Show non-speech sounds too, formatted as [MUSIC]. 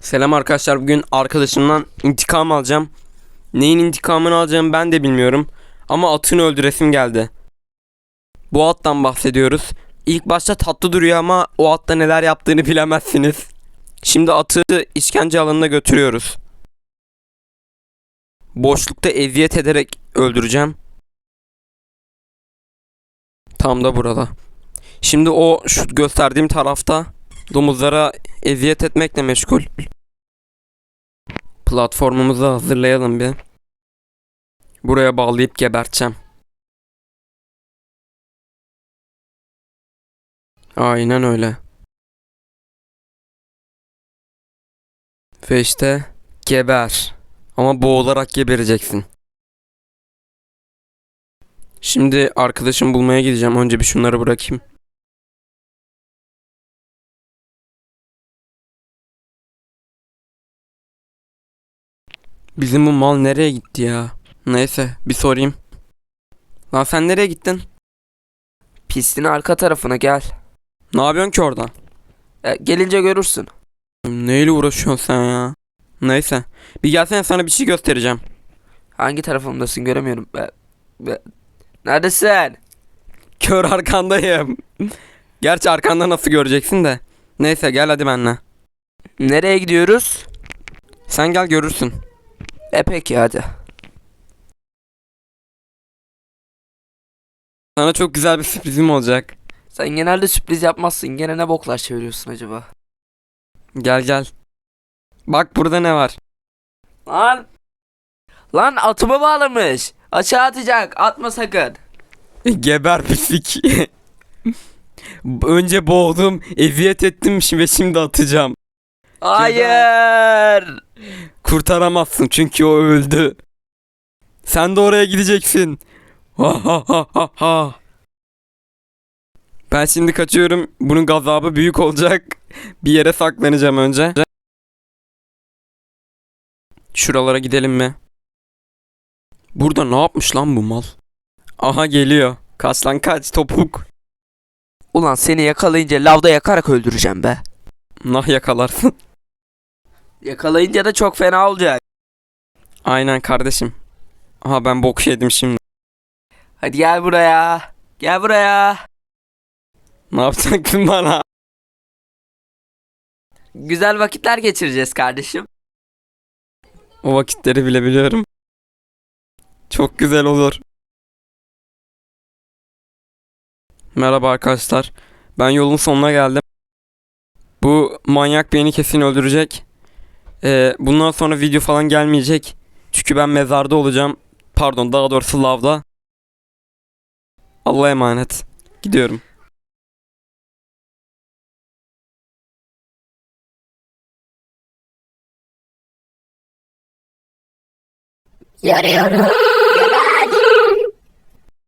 Selam arkadaşlar. Bugün arkadaşımdan intikam alacağım. Neyin intikamını alacağımı ben de bilmiyorum. Ama atını öldüresim geldi. Bu attan bahsediyoruz. İlk başta tatlı duruyor ama o atta neler yaptığını bilemezsiniz. Şimdi atı işkence alanına götürüyoruz. Boşlukta eziyet ederek öldüreceğim. Tam da burada. Şimdi o şu gösterdiğim tarafta domuzlara eziyet etmekle meşgul. Platformumuzu hazırlayalım bir. Buraya bağlayıp geberteceğim. Aynen öyle. Ve işte geber. Ama boğularak gebereceksin. Şimdi arkadaşım bulmaya gideceğim. Önce bir şunları bırakayım. Bizim bu mal nereye gitti ya? Neyse bir sorayım. Lan sen nereye gittin? Pistin arka tarafına gel. Ne yapıyorsun ki orada? E, gelince görürsün. Neyle uğraşıyorsun sen ya? Neyse. Bir gelsene sana bir şey göstereceğim. Hangi tarafımdasın göremiyorum. E, e, neredesin? Kör arkandayım. Gerçi arkanda nasıl göreceksin de. Neyse gel hadi benimle. Nereye gidiyoruz? Sen gel görürsün. E peki hadi. Sana çok güzel bir sürprizim olacak. Sen genelde sürpriz yapmazsın. Gene ne boklar çeviriyorsun acaba? Gel gel. Bak burada ne var. Lan! Lan atımı bağlamış. Açığa atacak. Atma sakın. [LAUGHS] Geber pislik. [LAUGHS] Önce boğdum, eziyet ettim ve şimdi atacağım. Hayır. Kurtaramazsın çünkü o öldü. Sen de oraya gideceksin. Ha ha ha ha ha. Ben şimdi kaçıyorum. Bunun gazabı büyük olacak. Bir yere saklanacağım önce. Şuralara gidelim mi? Burada ne yapmış lan bu mal? Aha geliyor. Kaç lan kaç topuk. Ulan seni yakalayınca lavda yakarak öldüreceğim be. Nah yakalarsın. Yakalayınca da çok fena olacak. Aynen kardeşim. Aha ben bok yedim şimdi. Hadi gel buraya. Gel buraya. Ne yapacaksın bana? Güzel vakitler geçireceğiz kardeşim. O vakitleri bile biliyorum. Çok güzel olur. Merhaba arkadaşlar. Ben yolun sonuna geldim. Bu manyak beni kesin öldürecek. Ee, bundan sonra video falan gelmeyecek. Çünkü ben mezarda olacağım. Pardon daha doğrusu lavda. Allah'a emanet. Gidiyorum. Yarıyorum.